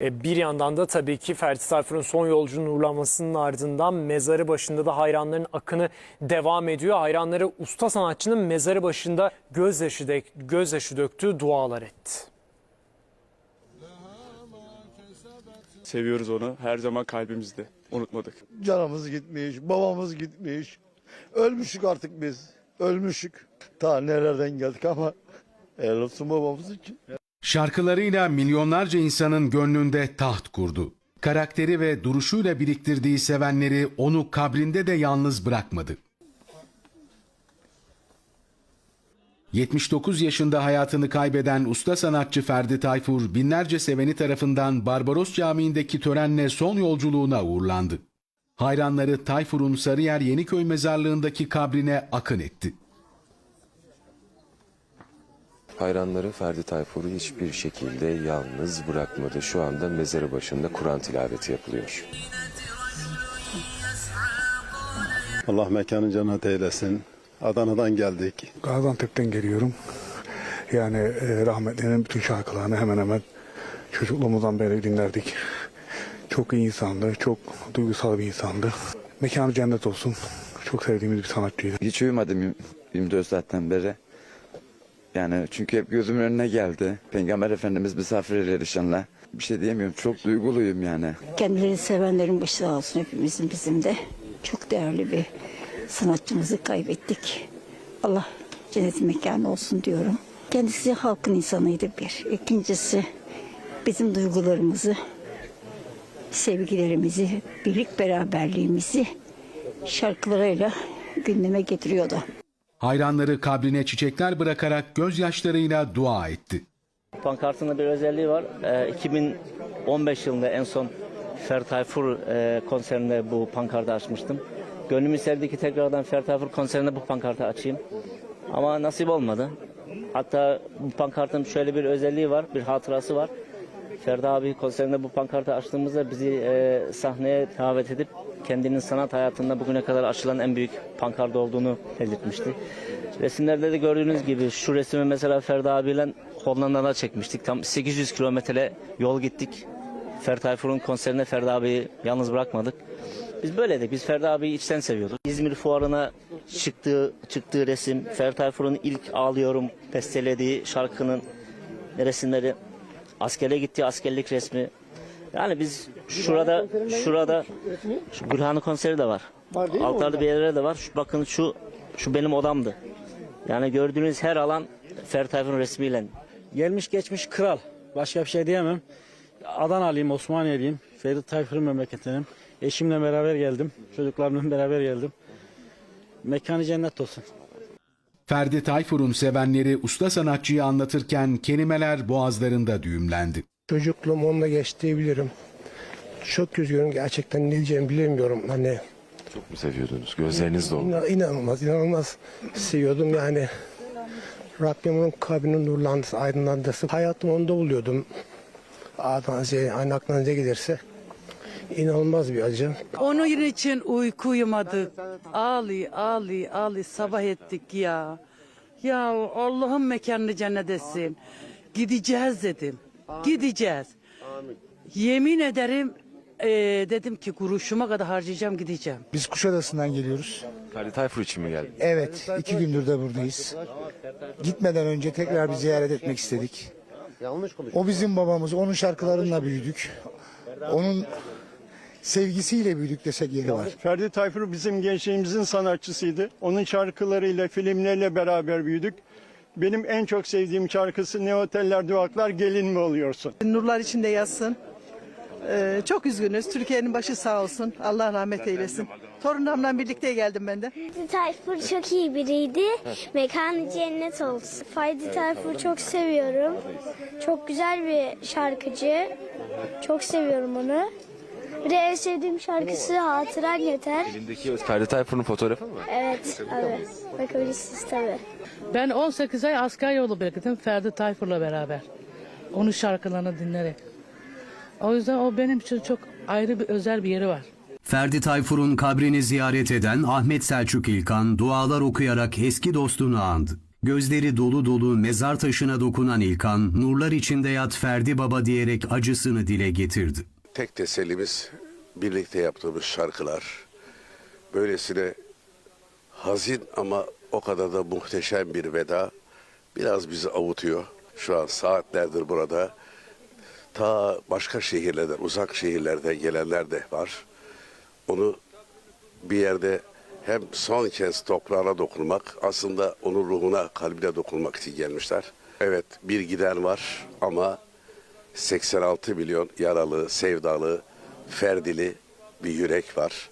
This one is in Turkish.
E, Bir yandan da tabii ki Ferdi Tayfur'un son yolcunun uğurlanmasının ardından mezarı başında da hayranların akını devam ediyor. Hayranları usta sanatçının mezarı başında gözyaşı, dek, gözyaşı döktüğü dualar etti. Seviyoruz onu. Her zaman kalbimizde. Unutmadık. Canımız gitmiş, babamız gitmiş. Ölmüşük artık biz. Ölmüşük. Ta nerelerden geldik ama helal olsun babamız için. Şarkılarıyla milyonlarca insanın gönlünde taht kurdu. Karakteri ve duruşuyla biriktirdiği sevenleri onu kabrinde de yalnız bırakmadı. 79 yaşında hayatını kaybeden usta sanatçı Ferdi Tayfur binlerce seveni tarafından Barbaros Camii'ndeki törenle son yolculuğuna uğurlandı. Hayranları Tayfur'un Sarıyer Yeniköy mezarlığındaki kabrine akın etti. Hayranları Ferdi Tayfur'u hiçbir şekilde yalnız bırakmadı. Şu anda mezarı başında Kur'an tilaveti yapılıyor. Allah mekanı cennet eylesin. Adana'dan geldik. Gaziantep'ten geliyorum. Yani e, rahmetlinin bütün şarkılarını hemen hemen çocukluğumuzdan beri dinlerdik. Çok iyi insandı, çok duygusal bir insandı. Mekanı cennet olsun. Çok sevdiğimiz bir sanatçıydı. Hiç uyumadım 24 saatten beri. Yani çünkü hep gözümün önüne geldi. Peygamber Efendimiz misafir inşallah. Bir şey diyemiyorum. Çok duyguluyum yani. Kendileri sevenlerin başı sağ olsun hepimizin bizim de. Çok değerli bir sanatçımızı kaybettik. Allah cennet mekanı olsun diyorum. Kendisi halkın insanıydı bir. İkincisi bizim duygularımızı, sevgilerimizi, birlik beraberliğimizi şarkılarıyla gündeme getiriyordu. Hayranları kabrine çiçekler bırakarak gözyaşlarıyla dua etti. Pankartında bir özelliği var. Ee, 2015 yılında en son Fer Tayfur e, konserinde bu pankartı açmıştım. Gönlüm isterdi ki tekrardan Fer Tayfur konserinde bu pankartı açayım. Ama nasip olmadı. Hatta bu pankartın şöyle bir özelliği var, bir hatırası var. Ferdi abi konserinde bu pankartı açtığımızda bizi e, sahneye davet edip kendinin sanat hayatında bugüne kadar açılan en büyük pankart olduğunu belirtmişti. Resimlerde de gördüğünüz gibi şu resmi mesela Ferdi abiyle Hollanda'da çekmiştik. Tam 800 kilometre yol gittik. Ferdi Tayfur'un konserine Ferdi abiyi yalnız bırakmadık. Biz böyleydik. Biz Ferdi abiyi içten seviyorduk. İzmir fuarına çıktığı çıktığı resim, Ferdi Tayfur'un ilk Ağlıyorum bestelediği şarkının resimleri, askere gittiği askerlik resmi. Yani biz şurada şurada şu Gülhane konseri de var. Altlarda bir yerlere de var. Şu, bakın şu şu benim odamdı. Yani gördüğünüz her alan Ferdi Tayfur'un resmiyle Gelmiş geçmiş kral. Başka bir şey diyemem. Adanalıyım, Osmaniyeliyim. Ferit Tayfur'un memleketinim. Eşimle beraber geldim. Çocuklarımla beraber geldim. Mekanı cennet olsun. Ferdi Tayfur'un sevenleri usta sanatçıyı anlatırken kelimeler boğazlarında düğümlendi. Çocukluğum onunla geçti diyebilirim. Çok üzgünüm gerçekten ne diyeceğimi bilemiyorum. Hani Çok mu seviyordunuz? Gözleriniz doldu. inan- inanılmaz, inanılmaz seviyordum yani. Rabbim onun kabrinin nurlandısı, aydınlandısı. Hayatımı onda buluyordum. Aklınıza, aynı aklınıza gelirse. İnanılmaz bir acı. Onun için uyku uyumadık. Ağlay, ağlay, ağlay sabah ettik ya. Ya Allah'ın mekanını cennet etsin. Gideceğiz dedim. Gideceğiz. Yemin ederim eee, dedim ki kuruşuma kadar harcayacağım gideceğim. Biz Kuşadası'ndan geliyoruz. Ferdi Tayfur için mi geldin? Evet, iki gündür de buradayız. Gitmeden önce tekrar bir ziyaret etmek istedik. O bizim babamız, onun şarkılarıyla büyüdük. Onun sevgisiyle büyüdük desek yeri var. Ferdi Tayfur bizim gençliğimizin sanatçısıydı. Onun şarkılarıyla, filmlerle beraber büyüdük. Benim en çok sevdiğim şarkısı Ne Oteller Duvaklar Gelin mi oluyorsun? Nurlar içinde yatsın. Ee, çok üzgünüz. Türkiye'nin başı sağ olsun. Allah rahmet eylesin. Torunlarımla birlikte geldim ben de. Ferdi Tayfur çok iyi biriydi. Mekanı cennet olsun. Ferdi Tayfur'u çok seviyorum. Çok güzel bir şarkıcı. Çok seviyorum onu. Bir de en sevdiğim şarkısı Hatıran Yeter. Elindeki Ferdi Tayfur'un fotoğrafı mı? Evet, abi. Bakabilirsiniz tabii. Ben 18 ay asker yolu bekledim Ferdi Tayfur'la beraber. Onun şarkılarını dinlerek. O yüzden o benim için çok ayrı bir özel bir yeri var. Ferdi Tayfur'un kabrini ziyaret eden Ahmet Selçuk İlkan dualar okuyarak eski dostunu andı. Gözleri dolu dolu mezar taşına dokunan İlkan, nurlar içinde yat Ferdi Baba diyerek acısını dile getirdi. Tek tesellimiz birlikte yaptığımız şarkılar. Böylesine hazin ama o kadar da muhteşem bir veda biraz bizi avutuyor. Şu an saatlerdir burada. Ta başka şehirlerden, uzak şehirlerden gelenler de var. Onu bir yerde hem son kez toprağına dokunmak, aslında onun ruhuna, kalbine dokunmak için gelmişler. Evet bir giden var ama 86 milyon yaralı, sevdalı, ferdili bir yürek var.